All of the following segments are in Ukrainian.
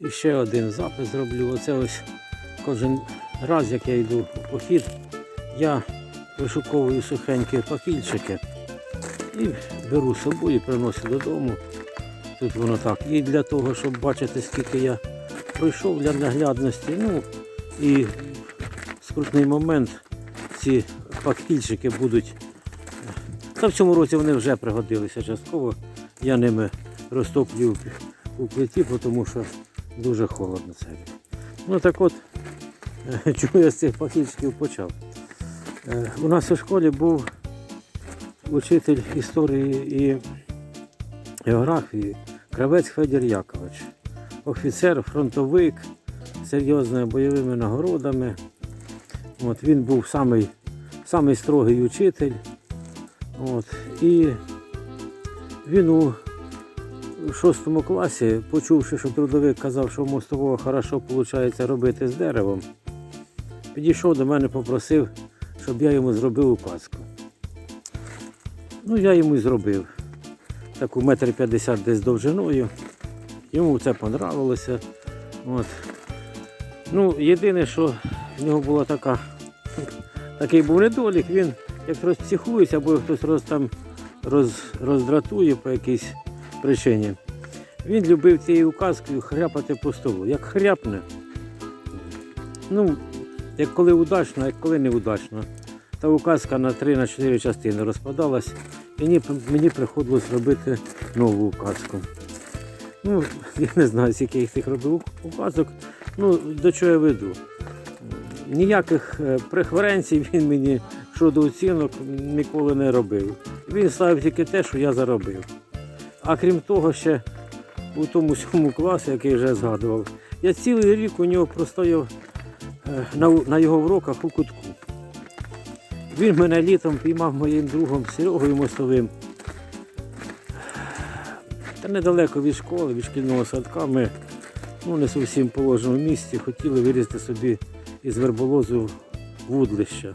І ще один запис зроблю. Оце ось кожен раз, як я йду в похід, я вишуковую сухенькі папільчики і беру з собою, приношу додому. Тут воно так. І для того, щоб бачити, скільки я пройшов для наглядності. Ну і скрутний момент ці папільчики будуть. Та в цьому році вони вже пригодилися частково. Я ними розтоплю у плиті, тому що дуже холодно це. Ну так от, е, чому я з цих пакетиків почав? Е, У нас у школі був учитель історії і географії Кравець Федір Якович. Офіцер, фронтовик, серйозними бойовими нагородами. От, він був самий, самий строгий учитель. От, і він у в шостому класі, почувши, що трудовик казав, що мостового хорошо виходить робити з деревом, підійшов до мене, попросив, щоб я йому зробив указку. Ну, я йому зробив. Таку метр п'ятдесят десь довжиною. Йому це понравилося. От. Ну, єдине, що в нього була така, такий був недолік, він як розпсихується, або хтось роз, там роз, роздратує по якійсь причині. Він любив цією указкою хряпати по столу. Як хряпне, ну, як коли удачно, як коли неудачно. Та указка на 3-4 частини розпадалась, і мені, приходилось робити нову указку. Ну, я не знаю, скільки їх тих робив указок. Ну, до чого я веду. Ніяких е, преференцій він мені щодо оцінок ніколи не робив. Він ставив тільки те, що я заробив. А крім того, ще у тому сьомому класі, який вже згадував, я цілий рік у нього простояв е, на, його уроках у кутку. Він мене літом піймав моїм другом Серегою Мостовим. Та недалеко від школи, від шкільного садка ми ну, не зовсім положеному місці хотіли вирізати собі із верболозу вудлища.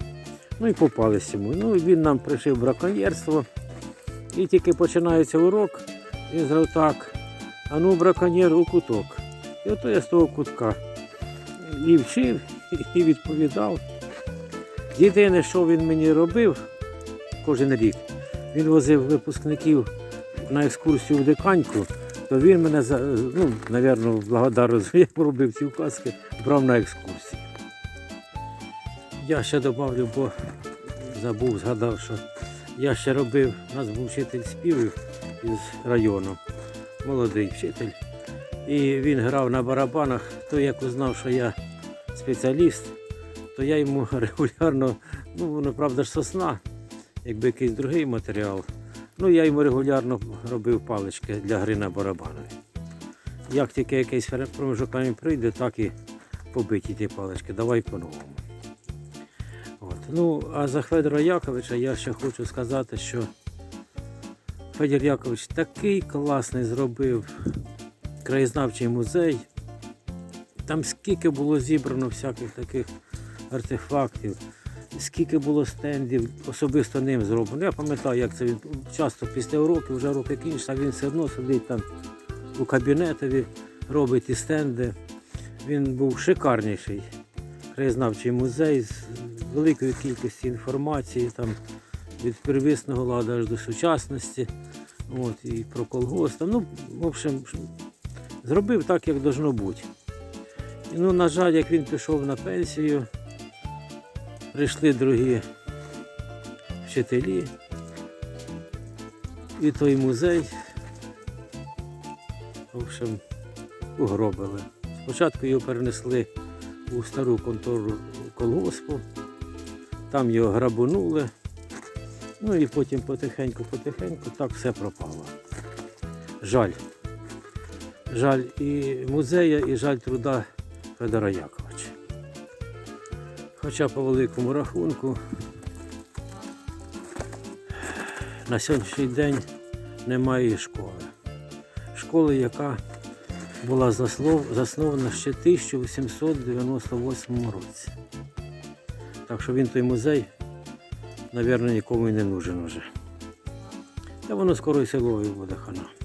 Ну і попались йому. Ну він нам пришив браконьєрство. І тільки починається урок, він зразу так, а ну браконьєр у куток. І ото я з того кутка і вчив, і відповідав. Єдине, що він мені робив кожен рік, він возив випускників на екскурсію в диканьку, то він мене, ну, напевно, благодарно, я робив ці указки, брав на екскурсію. Я ще додав, бо забув, згадав, що я ще робив, у нас був вчитель співів із району, молодий вчитель. І він грав на барабанах, то як узнав, що я спеціаліст, то я йому регулярно, ну воно правда ж сосна, якби якийсь другий матеріал. Ну я йому регулярно робив палички для гри на барабанах. Як тільки якийсь проміжок прийде, так і побиті ті палички. Давай по-новому. Ну, а за Федора Яковича я ще хочу сказати, що Федір Якович такий класний зробив краєзнавчий музей. Там скільки було зібрано всяких таких артефактів, скільки було стендів, особисто ним зроблено. Я пам'ятаю, як це він часто після уроків, вже уроки кінчаться, він все одно сидить там у кабінетові, робить ті стенди. Він був шикарніший краєзнавчий музей з великою кількістю інформації там, від первісного ладу аж до сучасності. От, і про колгосп. Ну, в общем, зробив так, як должно бути. І, ну, на жаль, як він пішов на пенсію, прийшли другі вчителі. І той музей, в общем, угробили. Спочатку його перенесли у стару контору колгоспу, там його грабунули, ну і потім потихеньку-потихеньку так все пропало. Жаль. Жаль і музея, і жаль труда Федора Яковича. Хоча по великому рахунку на сьогоднішній день немає школи. Школи, яка була заснована ще в 1898 році. Так що він той музей, мабуть, нікому і не нужен вже. Та воно скоро і селою буде хана.